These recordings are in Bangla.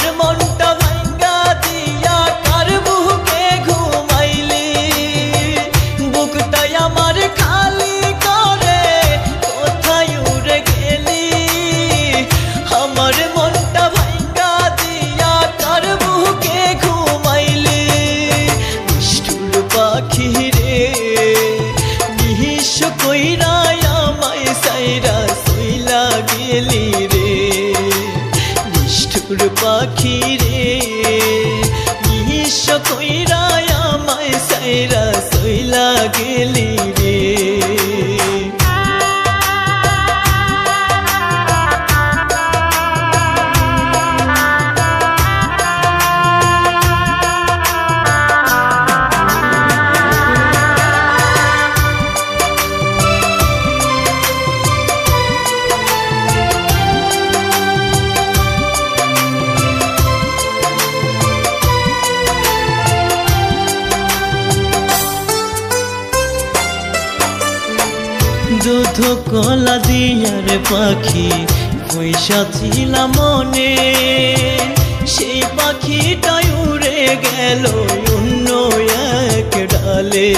আমার মন কলা দিয়ার পাখি, পয়সা ছিল মনে। সেই পাখিটাই উড়ে গেল অন্য এক ডালে।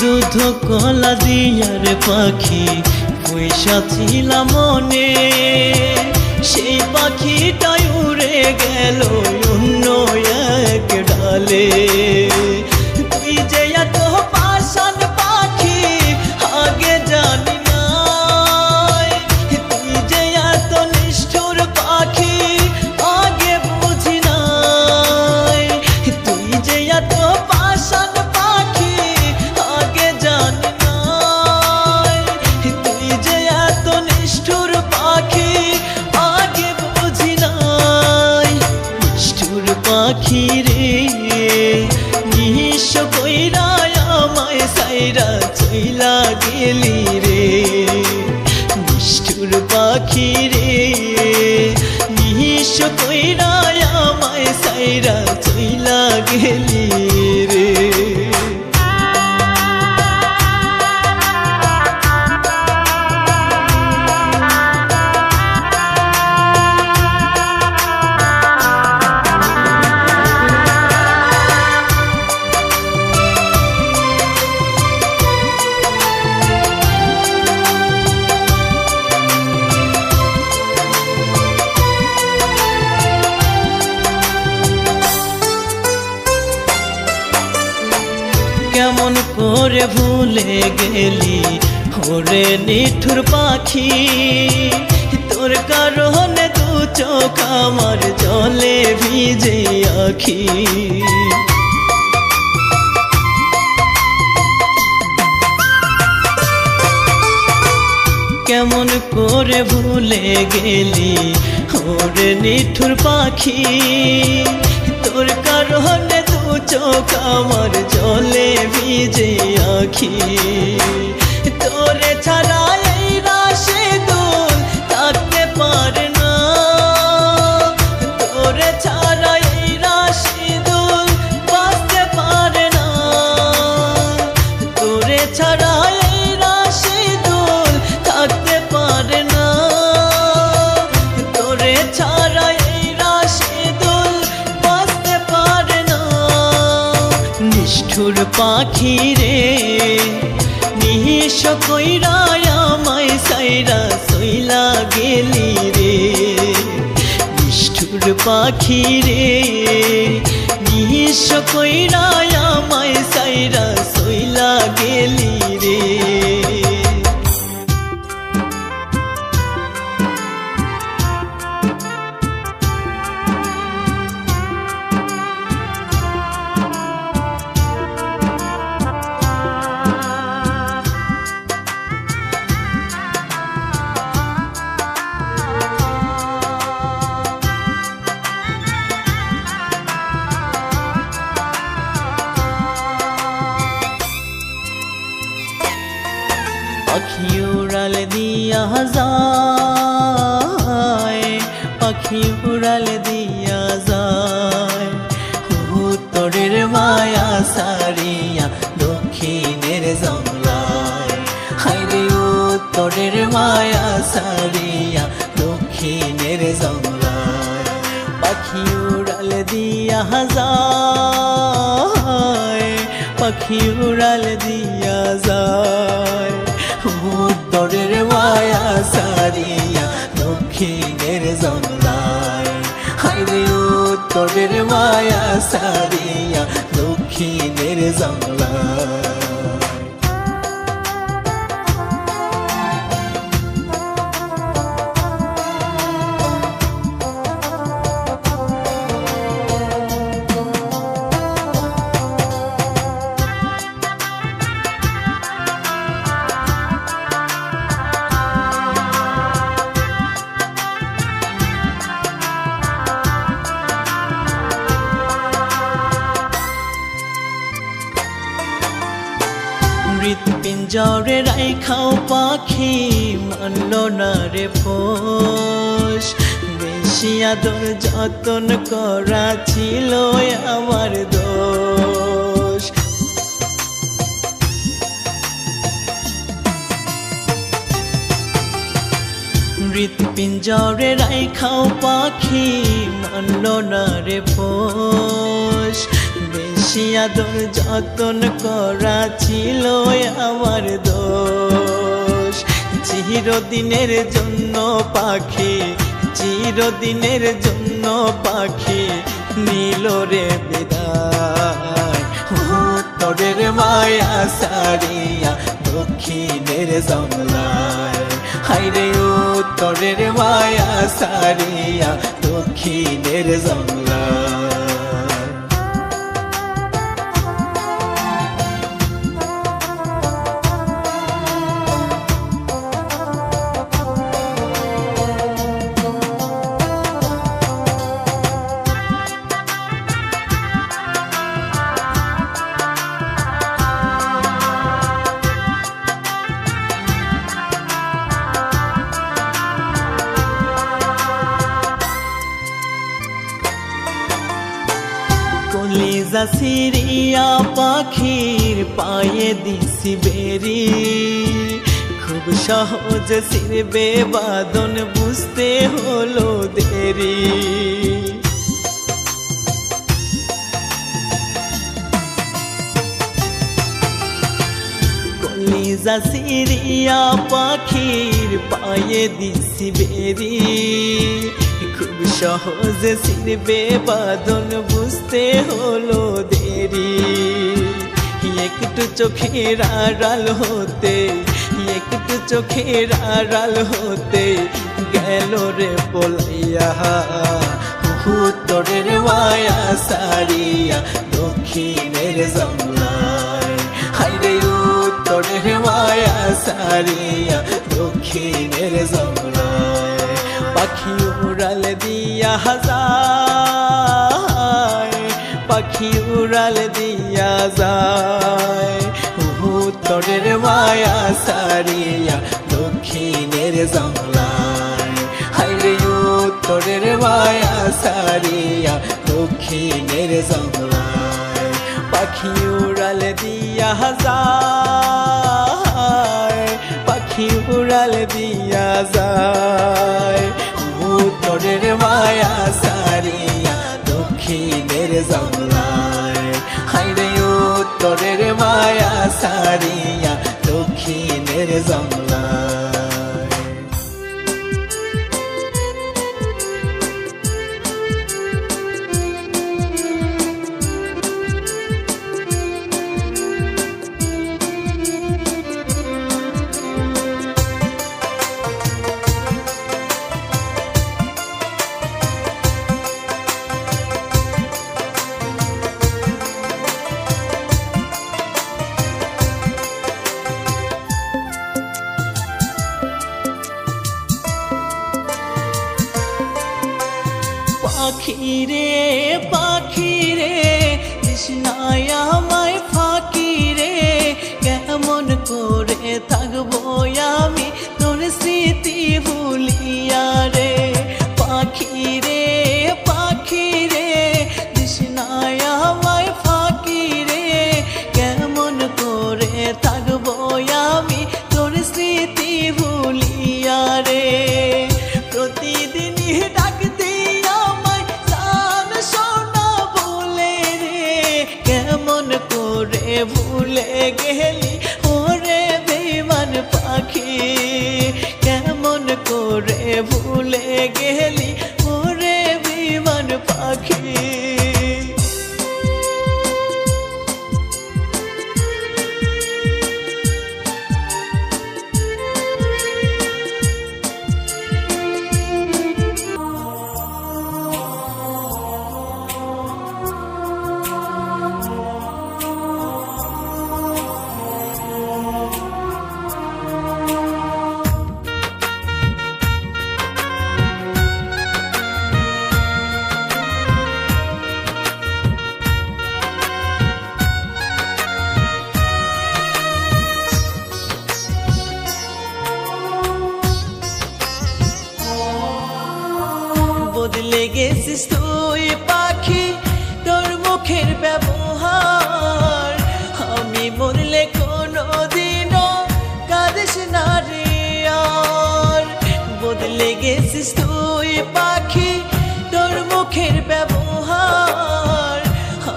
দুধ কলা দিয়ার পাখি, পয়সা ছিল মনে। সেই পাখিটাই উড়ে গেল অন্য এক ডালে। ভুলে গেলি ওরে নিঠুর পাখি। তোর কারণে তু চোখ আমার জলে ভিজে আখি। কেমন করে ভুলে গেলি ওরে নিঠুর পাখি? তোর কারণে চোখ আমার জলে ভিজে আখি। তোরে ছাড়া কইরা আমায় সাইরা সইলা গেলি রে। নিষ্ঠুর পাখি রে, নিঃস্ব কইরা আমায় সাইরা সইলা গেলি পাখি উড়াল দিয়া যায়। উত্তরের মায়া সারিয়া দক্ষিণের জঙ্গলায়। হাইরে উত্তরের মায়া সারিয়া দক্ষিণের জংলায় রাইখাও পাখি, মানল না রে পোষ বেশি আদর যতন করা ছিল আমার দোষ। হৃৎপিঞ্জরে রাইখাও পাখি, মানল না রে পোষ বেশি আদর যতন করা ছিল আমার দোষ চিরদিনের জন্য পাখি, চিরদিনের জন্য পাখি নীল রে বিদায়। উত্তরের মায়া সারিয়া দক্ষিণের জংলায় হাইরে উত্তরের মায়া সারিয়া দক্ষিণের জংলায় সিরিয়া পাখির পায়ে দিছি বেরি। খুব সহজ সিরবে বাদন বুঝতে হলো দেরি। কলিজা সিরিয়া পাখির পায়ে দিছি বেরি। সহজে সিরবে বাদন বুঝতে হলো দেরি। একটু চোখের আড়াল হতে, একটু চোখের আড়াল হতে গেল রে পলাইয়া। উত্তরের মায়া সারিয়া দক্ষিণের জংলায় হাইরে উত্তরের মায়া সারিয়া দক্ষিণের জংলায় পাখি উড়াল দিয়া হাজার পাখি উড়াল দিয়া যায় উত্তরের মায়া সারিয়া দক্ষিণের জংলায় হাইরে উত্তরের মায়া সারিয়া দক্ষিণের জংলায় পাখি উড়াল দিয়া হাজার পাখি উড়াল দিয়া যায় সারিয়া দক্ষিণের জমলায় হাইরে উত্তরের মায়া সারিয়া দক্ষিণের জংলায় পাখি, তোর মুখের ব্যবহার।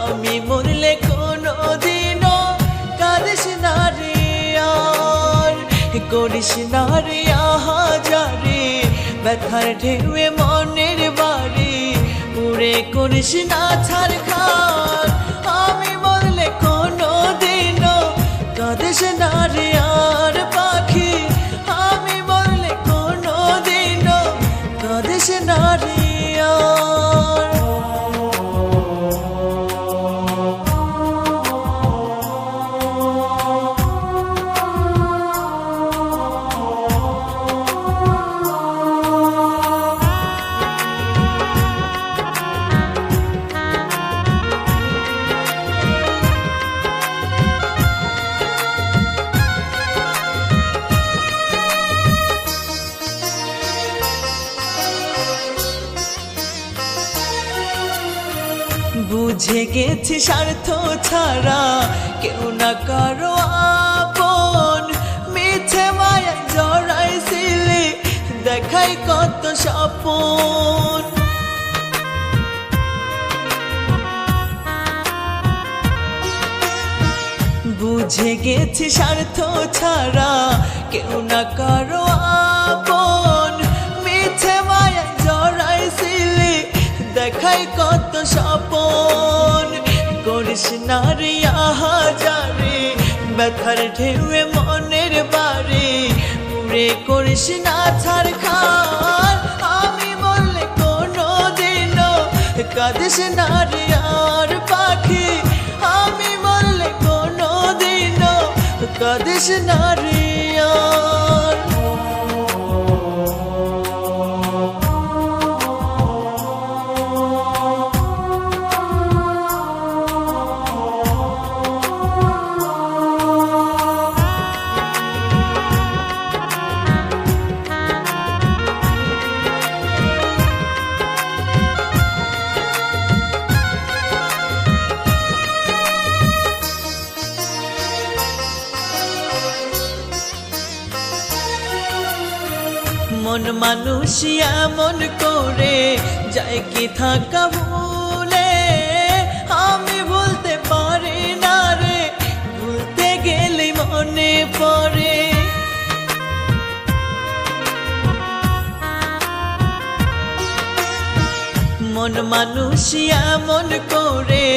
আমি মরলে কোনো দিনও কাঁদিস না করিস না আহাজারে, ব্যথার ঢেউয়ে মনের বাড়ি। উড়ে করিস না ছাড় খার আমি বললে কোনো দিনও কাঁদিস না আর। বুঝে স্বার্থ ছাড়া কেউ না কারও আপন। মিছে মায়া জড়াইছিলে দেখাই কত স্বপন। বুঝে গেছি স্বার্থ ছাড়া কেউ না কারও আপন। করিস না রে আহাজারে ব্যথার ঢেউয়ে মনের বাড়ি পুরে করিস না ছাড় খান, আমি বললে কোনো দিনও কাঁদিস না রে আর পাখি। আমি বললে কোনো দিনও কাঁদিস না রে আর মানুষ এমন করে, যায় কি থাকা ভুলে? আমি বলতে পারি না রে, ভুলতে গেলে মনে পড়ে। মন মানুষ এমন করে,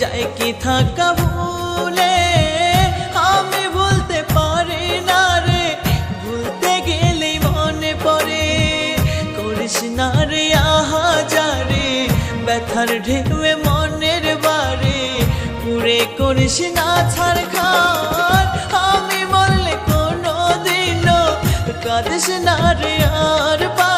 যায় কি থাকা ভুলে? করিস না ছাড় খান আমি বললে কোনো দিনও কাঁদিস না রে আর পাখি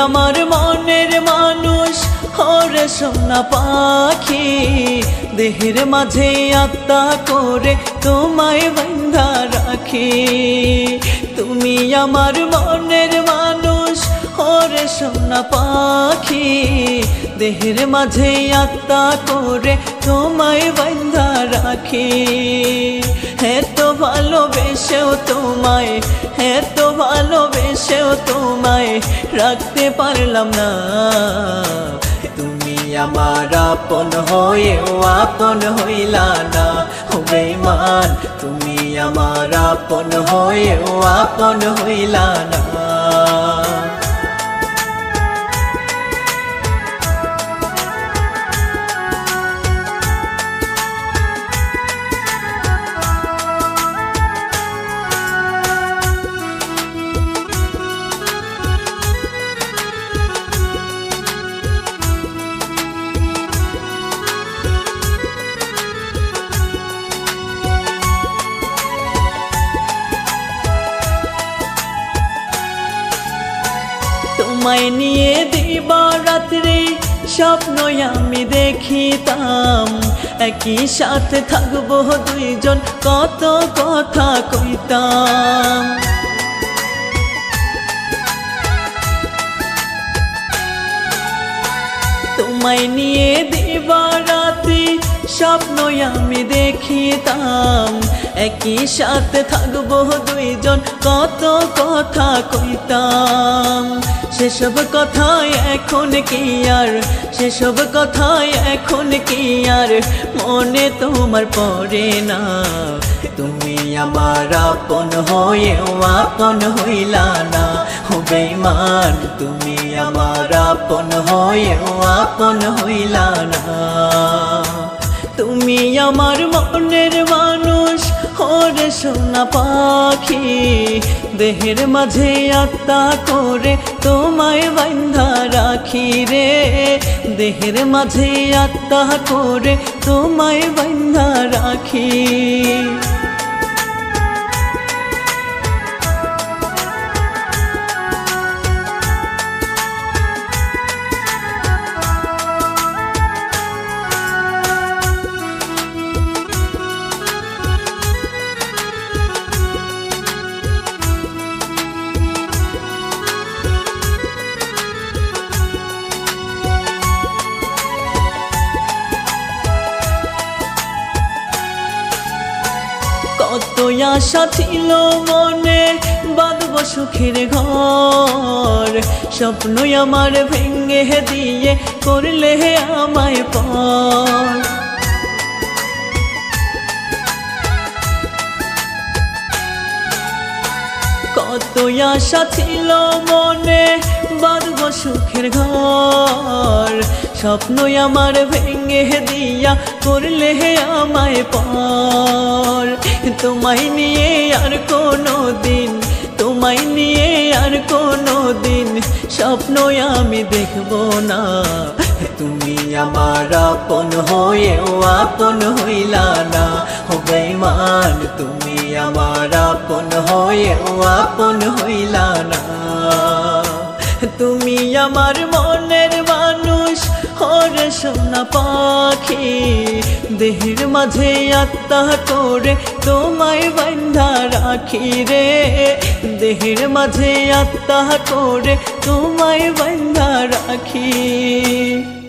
আমার মনের মানুষ হরে সোনা পাখি। দেহের মাঝে আত্মা করে তোমায় বন্ধা রাখি। তুমি আমার মনের মানুষ হরে সোনা পাখি। দেহের মাঝে আত্মা করে তোমায় বন্ধা রাখি। হ্যাঁ ভালোবেসেও তোমায়, এত ভালোবেসেও তোমায় রাখতে পারলাম না। তুমি আমার আপন হয়েও আপন হইলা না হবে মান তুমি আমার আপন হয়েও আপন হইলা না। তোমায় নিয়ে দিবা রাত্রে স্বপ্ন আমি দেখিতাম। একই সাথে থাকব দুইজন, কত কথা কইতাম। তোমায় নিয়ে দিবা রাতে স্বপ্ন আমি দেখিতাম। একই সাথে থাকব দুইজন, কত কথা কইতাম। সেসব কথায় এখন কি আর? সেসব কথায় এখন কি আর? মনে তোমার পড়ে না। তুমি আমার আপন হয়েও আপন হইলা না। হবে মান তুমি আমার আপন হয়েও আপন হইলা না। তুমি আমার মনের মানুষ হরে সোনা পাখি। দেহের মাঝে আত্মা করে তোমায় বান্ধা রাখি রে। দেহের মাঝে আত্মা করে তোমায় বান্ধা রাখি। আশা ছিল মনে, বাঁধব সুখের ঘর। স্বপ্ন আমার ভেঙে দিয়ে করলে আমায় পর। কত আশা মনে, বাঁধব সুখের ঘর। স্বপ্ন আমার ভেঙে দিয়া করলে আমায় পর। তোমায় নিয়ে আর কোনো দিন, তোমায় নিয়ে আর কোনো দিন স্বপ্ন আমি দেখব না। তুমি আমার আপন হয়েও আপন হইলা না হবে মান তুমি আমার আপন হয়েও আপন হইলা না। তুমি আমার মানুষ হরে সোনা পাখি, দেহের মাঝে আত্মা করে তোমায় বান্ধা রাখি রে। দেহের মাঝে আত্মা করে তোমায় বান্ধা রাখি।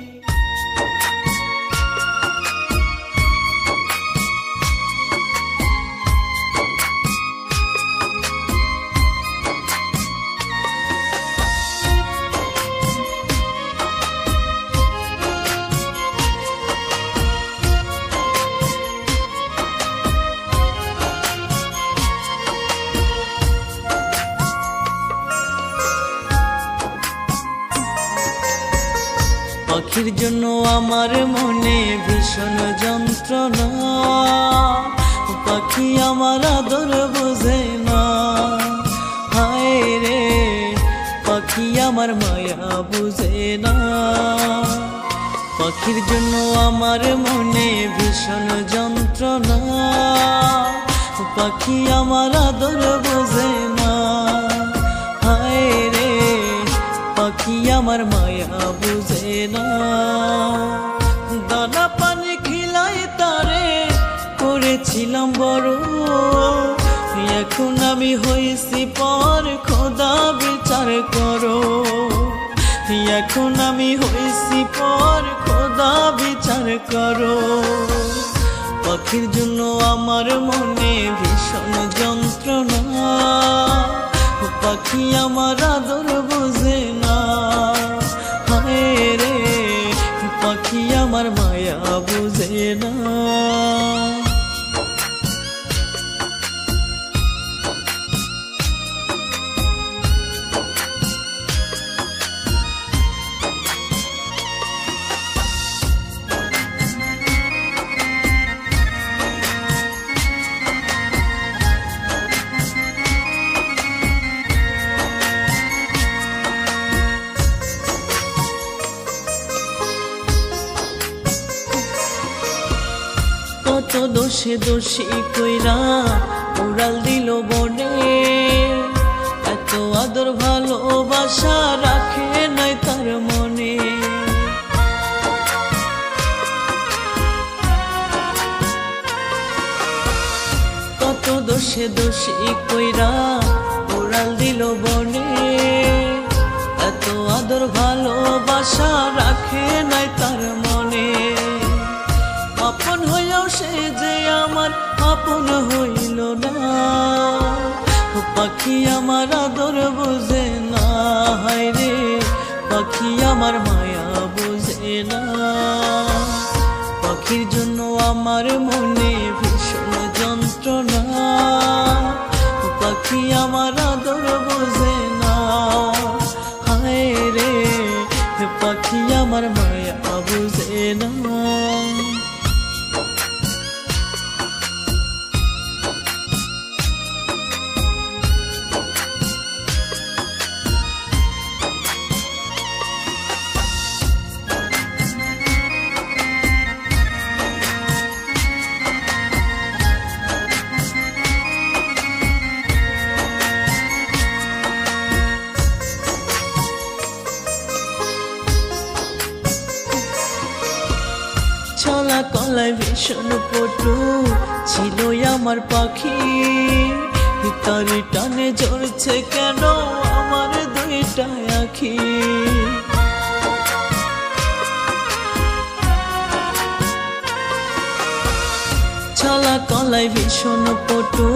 আমার আদর বোঝে না। হায় রে, পাখি আমার মায়া বুঝে না। পাখির জন্য আমার মনে ভীষণ যন্ত্রণা। পাখি আমার আদর বোঝে না। হায় রে, পাখি আমার মায়া বুঝে না। দানা করেছিলাম বড়। এখন আমি হয়েছি পর খোদা বিচার করো। এখন আমি হয়েছি পর খোদা বিচার করো। পাখির জন্য আমার মনে ভীষণ যন্ত্রণা। পাখি আমার আদর বোঝে না। হায় রে পাখি আমার মায়া বুঝে না। দোষী কইরা উড়াল দিল বনে। এত আদর ভালোবাসা রাখে নাই তার মনে। কত দোষে দোষী কইরা উড়াল দিল বনে। এত আদর ভালোবাসা রাখে নাই তার মনে। সে যে আমার আপন হইল না। পাখি আমার আদর বুঝে না, হায় রে, পাখি আমার মায়া বুঝে না। পাখির জন্য আমার মনে ভীষণ যন্ত্রণা। পাখি আমার ভীষণ পটু ছিল আমার পাখি। তারি টানে ঝরছে কেন আমার দুইটা আখি। ছলা কলায় ভীষণ পটু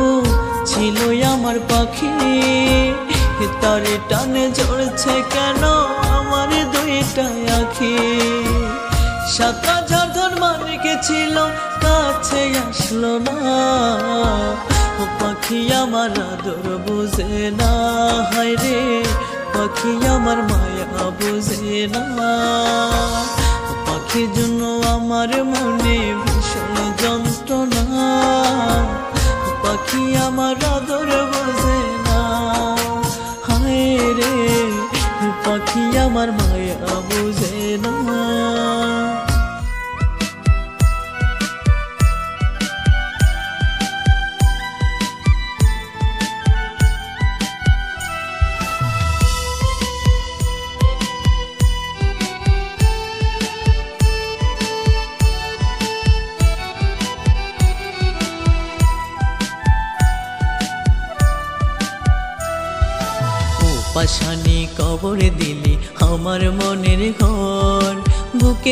ছিল আমার পাখি। তারে টানে ঝরছে কেন আমার দুইটা আখি। সাত ধর মানিকে ছিল কাছে আসলো না। ও পাখি আমার আদর বুঝে না, হায় রে, পাখি আমার মায়া বুঝে না। ও পাখির জন্য আমার মনে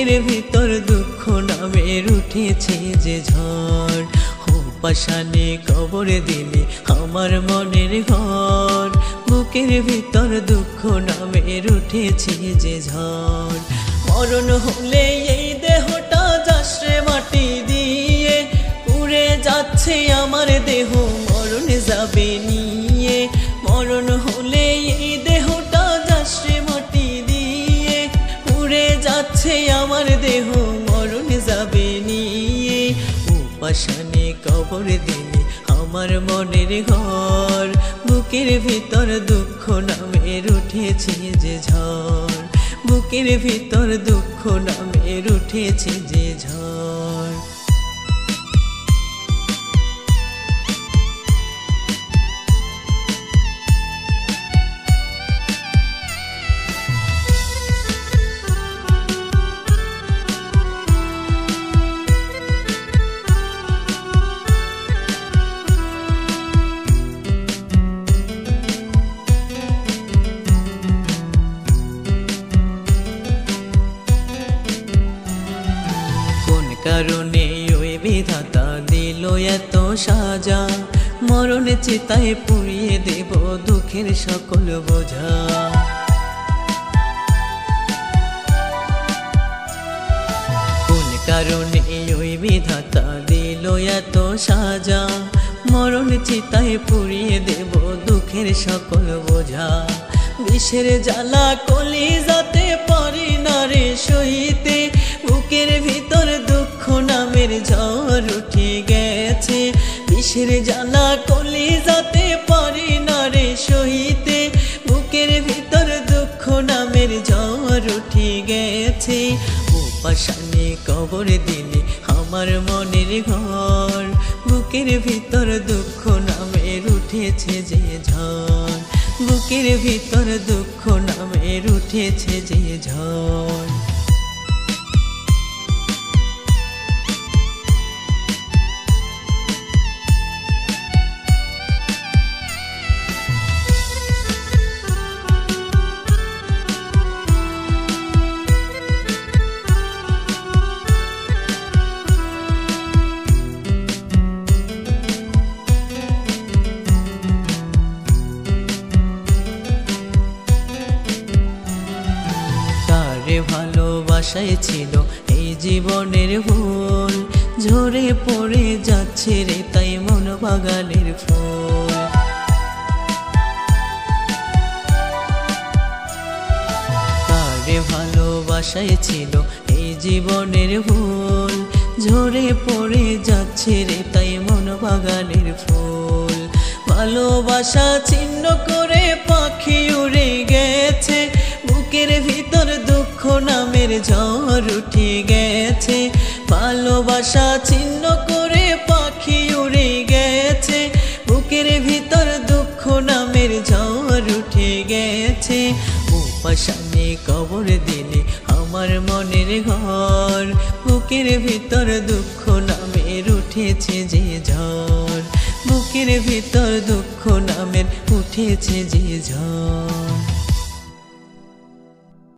বুকের ভিতর দুঃখ নামের উঠেছে যে ঝড়। ও পাশানি কবর দিলি আমার মনের ঘর। বুকের ভিতর দুঃখ নামের উঠেছে যে ঝড়। মরণ হলে এই দেহটা যাশ্রে মাটি দিয়ে। উড়ে যাচ্ছে আমার দেহ, মরণ যাবে নিয়ে। মরণ যাচ্ছে আমার দেহ মরণ যাবে নিয়ে উপাসনে কবর দিলে আমার মনের ঘর। বুকের ভিতর দুঃখ নামের উঠেছে যে ঝড়। বুকের ভিতর দুঃখ নামের উঠেছে যে ঝড়। মরণ চিতায় পুড়িয়ে দেব দুঃখের সকল বোঝা। কোন কারণে ওই বিধাতা দিল এত সাজা? মরণ চিতায় পুড়িয়ে দেব দুঃখের সকল বোঝা। বিষের জ্বালা কলি যাতে পারি না রে সইতে, বুকের ভিতর দুঃখ নামের ঝড় উঠে বিষের জ্বালা কলি যাতে পারি না রে সইতে বুকের ভিতর দুঃখ নামের ঝড় উঠে গেছে। ও উপাসানে কবর দিলে আমার মনের ঘর। বুকের ভিতর দুঃখ নামের উঠেছে যে ঝড়। বুকের ভিতর দুঃখ নামের উঠেছে যে ঝড়। যাচ্ছে রে তাই মন বাগানের ফুল। তারে ভালোবাসায় ছিল এই জীবনের ভুল? ঝরে পড়ে যাচ্ছে রে তাই মন বাগানের ফুল। ভালোবাসা ছিন্ন করে পাখি উড়ে গেছে, বুকের ভিতর দুঃখ নামের ঝড় উঠে গেছে। ভালোবাসা ছিন্ন করে পাখি উড়ে গেছে। বুকের ভিতর দুঃখ নামের ঝড় উঠে গেছে। উপাসানে কবর দিলে আমার মনের ঘর। বুকের ভিতর দুঃখ নামের উঠেছে যে ঝড়। বুকের ভিতর দুঃখ নামের উঠেছে যে ঝড়।